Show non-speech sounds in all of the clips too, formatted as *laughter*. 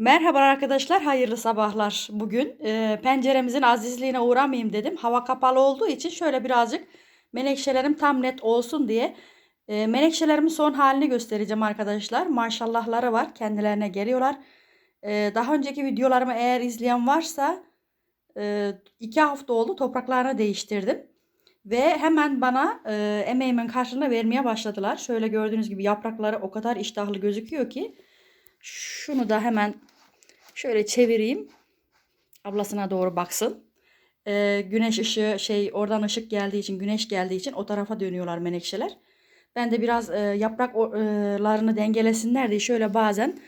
Merhaba arkadaşlar, hayırlı sabahlar. Bugün e, penceremizin azizliğine uğramayayım dedim. Hava kapalı olduğu için şöyle birazcık menekşelerim tam net olsun diye e, menekşelerimin son halini göstereceğim arkadaşlar. Maşallahları var, kendilerine geliyorlar. E, daha önceki videolarımı eğer izleyen varsa e, iki hafta oldu topraklarını değiştirdim. Ve hemen bana e, emeğimin karşılığını vermeye başladılar. Şöyle gördüğünüz gibi yaprakları o kadar iştahlı gözüküyor ki. Şunu da hemen şöyle çevireyim. Ablasına doğru baksın. Ee, güneş ışığı şey oradan ışık geldiği için güneş geldiği için o tarafa dönüyorlar menekşeler. Ben de biraz e, yapraklarını dengelesinler diye şöyle bazen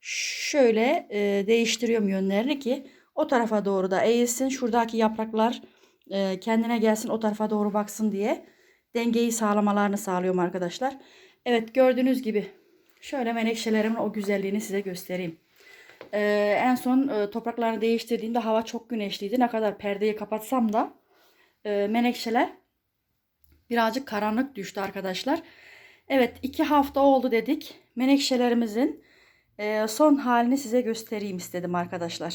şöyle e, değiştiriyorum yönlerini ki o tarafa doğru da eğilsin. Şuradaki yapraklar e, kendine gelsin o tarafa doğru baksın diye dengeyi sağlamalarını sağlıyorum arkadaşlar. Evet gördüğünüz gibi Şöyle menekşelerimin o güzelliğini size göstereyim. Ee, en son e, topraklarını değiştirdiğimde hava çok güneşliydi. Ne kadar perdeyi kapatsam da e, menekşeler birazcık karanlık düştü arkadaşlar. Evet iki hafta oldu dedik. Menekşelerimizin e, son halini size göstereyim istedim arkadaşlar.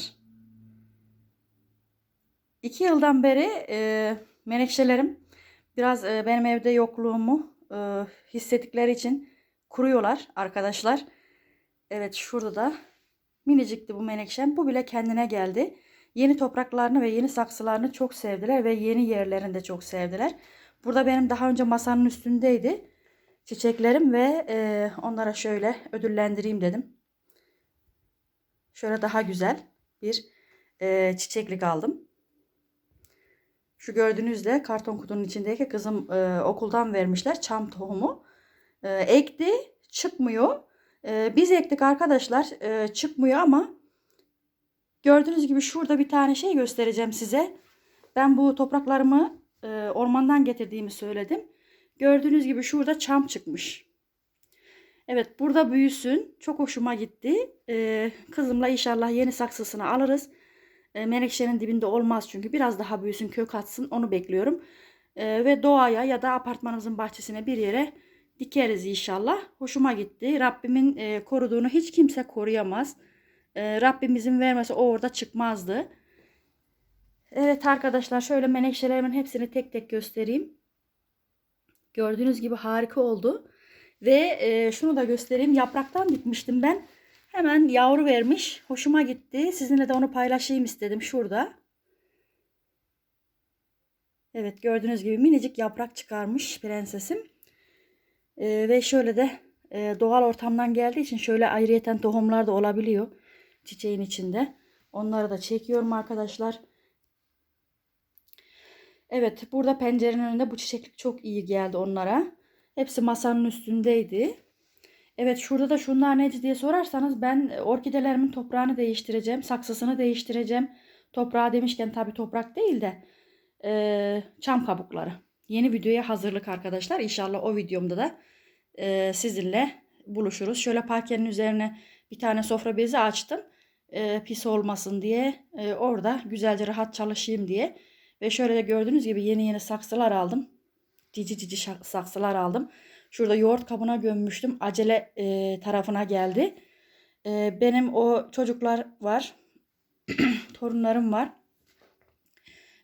İki yıldan beri e, menekşelerim biraz e, benim evde yokluğumu e, hissettikleri için kuruyorlar arkadaşlar. Evet şurada da minicikti bu menekşem. Bu bile kendine geldi. Yeni topraklarını ve yeni saksılarını çok sevdiler ve yeni yerlerini de çok sevdiler. Burada benim daha önce masanın üstündeydi çiçeklerim ve e, onlara şöyle ödüllendireyim dedim. Şöyle daha güzel bir e, çiçeklik aldım. Şu gördüğünüzde karton kutunun içindeki kızım e, okuldan vermişler çam tohumu e, ekti çıkmıyor. E, biz ektik arkadaşlar e, çıkmıyor ama gördüğünüz gibi şurada bir tane şey göstereceğim size. Ben bu topraklarımı e, ormandan getirdiğimi söyledim. Gördüğünüz gibi şurada çam çıkmış. Evet burada büyüsün. Çok hoşuma gitti. E, kızımla inşallah yeni saksısını alırız. E, menekşenin dibinde olmaz çünkü biraz daha büyüsün kök atsın onu bekliyorum. E, ve doğaya ya da apartmanımızın bahçesine bir yere dikeriz inşallah. Hoşuma gitti. Rabbimin e, koruduğunu hiç kimse koruyamaz. E, Rabbimizin vermesi o orada çıkmazdı. Evet arkadaşlar şöyle menekşelerimin hepsini tek tek göstereyim. Gördüğünüz gibi harika oldu. Ve e, şunu da göstereyim. Yapraktan dikmiştim ben. Hemen yavru vermiş. Hoşuma gitti. Sizinle de onu paylaşayım istedim şurada. Evet gördüğünüz gibi minicik yaprak çıkarmış prensesim. E, ve şöyle de e, doğal ortamdan geldiği için şöyle ayrıyeten tohumlar da olabiliyor çiçeğin içinde. Onları da çekiyorum arkadaşlar. Evet burada pencerenin önünde bu çiçeklik çok iyi geldi onlara. Hepsi masanın üstündeydi. Evet şurada da şunlar neydi diye sorarsanız ben orkidelerimin toprağını değiştireceğim. Saksısını değiştireceğim. Toprağı demişken tabi toprak değil de e, çam kabukları. Yeni videoya hazırlık arkadaşlar. İnşallah o videomda da e, sizinle buluşuruz. Şöyle parkenin üzerine bir tane sofra bezi açtım. E, pis olmasın diye. E, orada güzelce rahat çalışayım diye. Ve şöyle de gördüğünüz gibi yeni yeni saksılar aldım. Cici cici saksılar aldım. Şurada yoğurt kabına gömmüştüm. Acele e, tarafına geldi. E, benim o çocuklar var. *clears throat* Torunlarım var.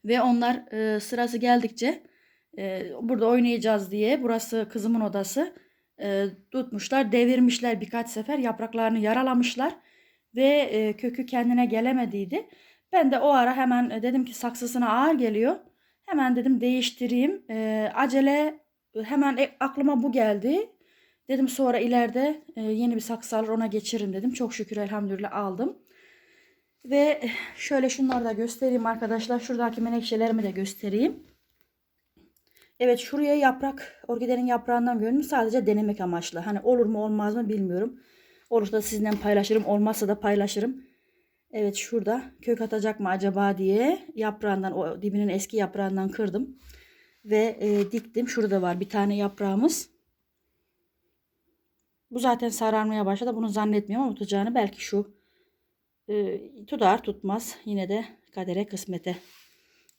Ve onlar e, sırası geldikçe e, burada oynayacağız diye burası kızımın odası e, tutmuşlar devirmişler birkaç sefer yapraklarını yaralamışlar ve e, kökü kendine gelemediydi. Ben de o ara hemen e, dedim ki saksısına ağır geliyor. Hemen dedim değiştireyim. E, acele hemen e, aklıma bu geldi. Dedim sonra ileride yeni bir saksı alır ona geçiririm dedim. Çok şükür elhamdülillah aldım. Ve şöyle şunları da göstereyim arkadaşlar. Şuradaki menekşelerimi de göstereyim. Evet şuraya yaprak, orkidenin yaprağından görünüm sadece denemek amaçlı. Hani olur mu olmaz mı bilmiyorum. Olursa sizinle paylaşırım. Olmazsa da paylaşırım. Evet şurada kök atacak mı acaba diye yaprağından o dibinin eski yaprağından kırdım. Ve e, diktim. Şurada var bir tane yaprağımız. Bu zaten sararmaya başladı. Bunu zannetmiyorum ama tutacağını belki şu e, tutar tutmaz. Yine de kadere kısmete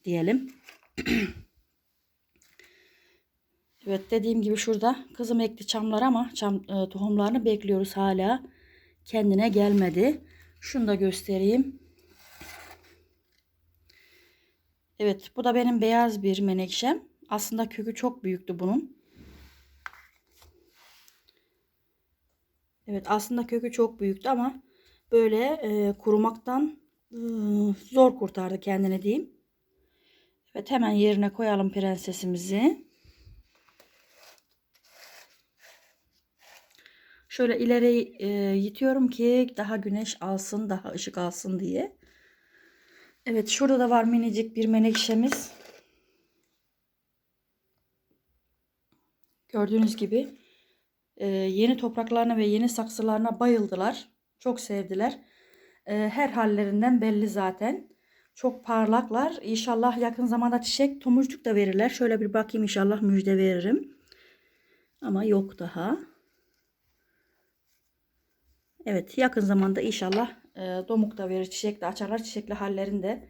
diyelim. *clears throat* Evet dediğim gibi şurada kızım ekti çamlar ama çam e, tohumlarını bekliyoruz hala. Kendine gelmedi. Şunu da göstereyim. Evet bu da benim beyaz bir menekşem. Aslında kökü çok büyüktü bunun. Evet aslında kökü çok büyüktü ama böyle e, kurumaktan e, zor kurtardı kendini diyeyim. Evet hemen yerine koyalım prensesimizi. Şöyle ileri e, yitiyorum ki daha güneş alsın, daha ışık alsın diye. Evet şurada da var minicik bir menekşemiz. Gördüğünüz gibi e, yeni topraklarına ve yeni saksılarına bayıldılar. Çok sevdiler. E, her hallerinden belli zaten. Çok parlaklar. İnşallah yakın zamanda çiçek tomurcuk da verirler. Şöyle bir bakayım inşallah müjde veririm. Ama yok daha. Evet yakın zamanda inşallah e, domuk da verir, çiçek de açarlar. Çiçekli hallerini de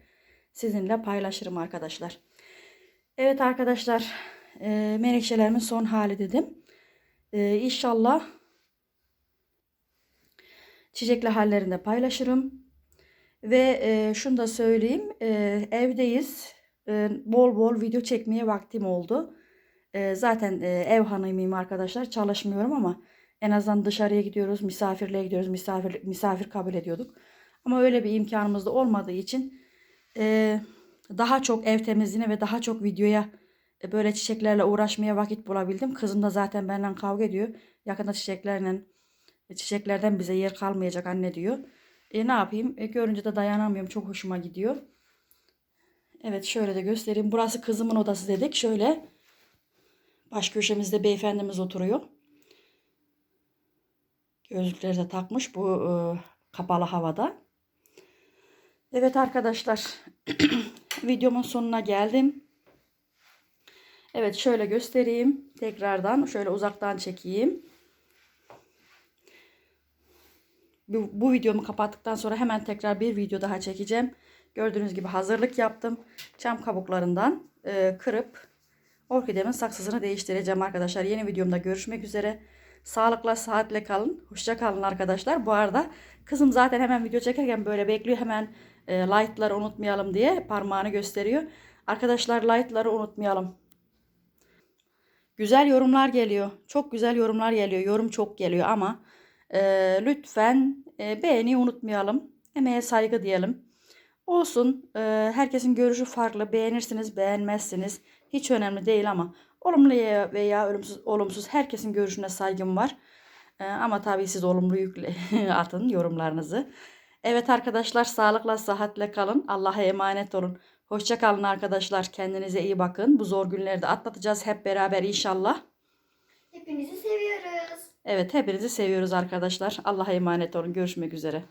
sizinle paylaşırım arkadaşlar. Evet arkadaşlar e, menekşelerimin son hali dedim. E, inşallah çiçekli hallerini de paylaşırım. Ve e, şunu da söyleyeyim. E, evdeyiz. E, bol bol video çekmeye vaktim oldu. E, zaten e, ev hanımıyım arkadaşlar. Çalışmıyorum ama en azından dışarıya gidiyoruz, misafirliğe gidiyoruz, misafir, misafir kabul ediyorduk. Ama öyle bir imkanımız da olmadığı için e, daha çok ev temizliğine ve daha çok videoya e, böyle çiçeklerle uğraşmaya vakit bulabildim. Kızım da zaten benden kavga ediyor. Yakında çiçeklerle çiçeklerden bize yer kalmayacak anne diyor. E ne yapayım? E, görünce de dayanamıyorum. Çok hoşuma gidiyor. Evet şöyle de göstereyim. Burası kızımın odası dedik. Şöyle baş köşemizde beyefendimiz oturuyor. Gözlükleri de takmış bu e, kapalı havada. Evet arkadaşlar *clears throat* videomun sonuna geldim. Evet şöyle göstereyim. Tekrardan şöyle uzaktan çekeyim. Bu, bu videomu kapattıktan sonra hemen tekrar bir video daha çekeceğim. Gördüğünüz gibi hazırlık yaptım. Çam kabuklarından e, kırıp orkidemin saksısını değiştireceğim arkadaşlar. Yeni videomda görüşmek üzere. Sağlıkla, saatle kalın. Hoşça kalın arkadaşlar. Bu arada kızım zaten hemen video çekerken böyle bekliyor. Hemen e, light'ları unutmayalım diye parmağını gösteriyor. Arkadaşlar light'ları unutmayalım. Güzel yorumlar geliyor. Çok güzel yorumlar geliyor. Yorum çok geliyor ama e, lütfen e, beğeni unutmayalım. Emeğe saygı diyelim. Olsun. E, herkesin görüşü farklı. Beğenirsiniz, beğenmezsiniz. Hiç önemli değil ama olumlu veya olumsuz, olumsuz herkesin görüşüne saygım var. E, ama tabii siz olumlu yükle *laughs* atın yorumlarınızı. Evet arkadaşlar sağlıkla, sıhhatle kalın. Allah'a emanet olun. Hoşça kalın arkadaşlar. Kendinize iyi bakın. Bu zor günleri de atlatacağız hep beraber inşallah. Hepinizi seviyoruz. Evet hepinizi seviyoruz arkadaşlar. Allah'a emanet olun. Görüşmek üzere.